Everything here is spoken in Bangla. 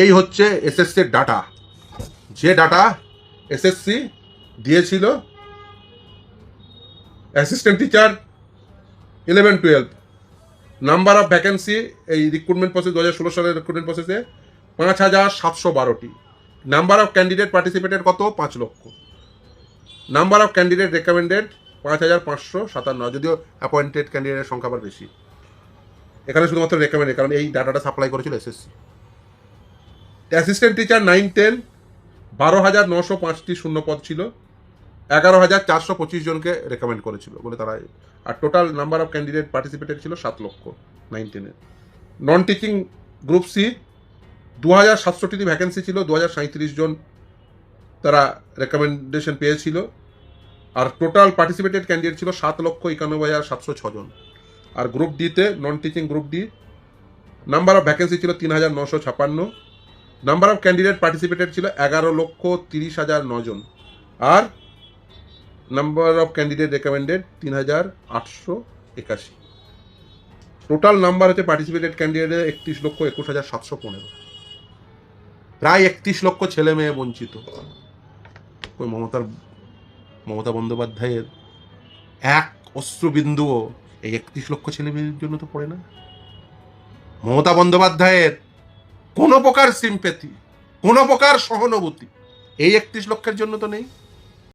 এই হচ্ছে এসএসসির ডাটা যে ডাটা এসএসসি দিয়েছিল assistant teacher eleven twelve number of vacancy এই রিক্রুটমেন্ট প্রসেস দু হাজার ষোলো সালের রিক্রুটমেন্ট প্রসেসে পাঁচ হাজার সাতশো বারোটি। নাম্বার অফ ক্যান্ডিডেট পার্টিসিপেটেড কত? পাঁচ লক্ষ। নাম্বার অফ ক্যান্ডিডেট রেকমেন্ডেড পাঁচ হাজার পাঁচশো সাতান্ন। যদিও অ্যাপয়েন্টেড ক্যান্ডিডেটের সংখ্যা আবার বেশি। এখানে শুধুমাত্র রেকমেন্ডেড কারণ এই ডাটাটা সাপ্লাই করেছিল SSC assistant teacher nine ten বারো হাজার নশো পাঁচটি শূন্য পদ ছিল। এগারো হাজার চারশো পঁচিশ জনকে রেকমেন্ড করেছিল বলে তারা আর total number of candidate participated ছিল সাত লক্ষ নাইন টেনে নন টিচিং গ্রুপ সি দু হাজার সাতষট্টিটি ভ্যাকেন্সি ছিল, দু হাজার সাঁত্রিশ জন তারা রেকমেন্ডেশন পেয়েছিল। আর টোটাল পার্টিসিপেটেড ক্যান্ডিডেট ছিল সাত লক্ষ একানব্বই হাজার সাতশো ছজন আর গ্রুপ ডিতে non teaching group D number of vacancy ছিল তিন হাজার নশো ছাপান্ন। নাম্বার অফ ক্যান্ডিডেট পার্টিসিপেটেড ছিল এগারো লক্ষ তিরিশ হাজার নজন। আর নাম্বার অফ ক্যান্ডিডেট রেকমেন্ডেড তিন হাজার আটশো একাশি। টোটাল নাম্বার হচ্ছে পার্টিসিপেটেড ক্যান্ডিডেটের একত্রিশ লক্ষ একুশ হাজার সাতশো পনেরো। প্রায় একত্রিশ লক্ষ ছেলে মেয়ে বঞ্চিত। ওই মমতার, মমতা বন্দ্যোপাধ্যায়ের এক অশ্রুবিন্দুও এই একত্রিশ লক্ষ ছেলে মেয়ের জন্য তো পড়ে না। মমতা বন্দ্যোপাধ্যায়ের কোনো প্রকার সিম্পেথি কোনো প্রকার সহানুভূতি এই একত্রিশ লক্ষের জন্য তো নেই।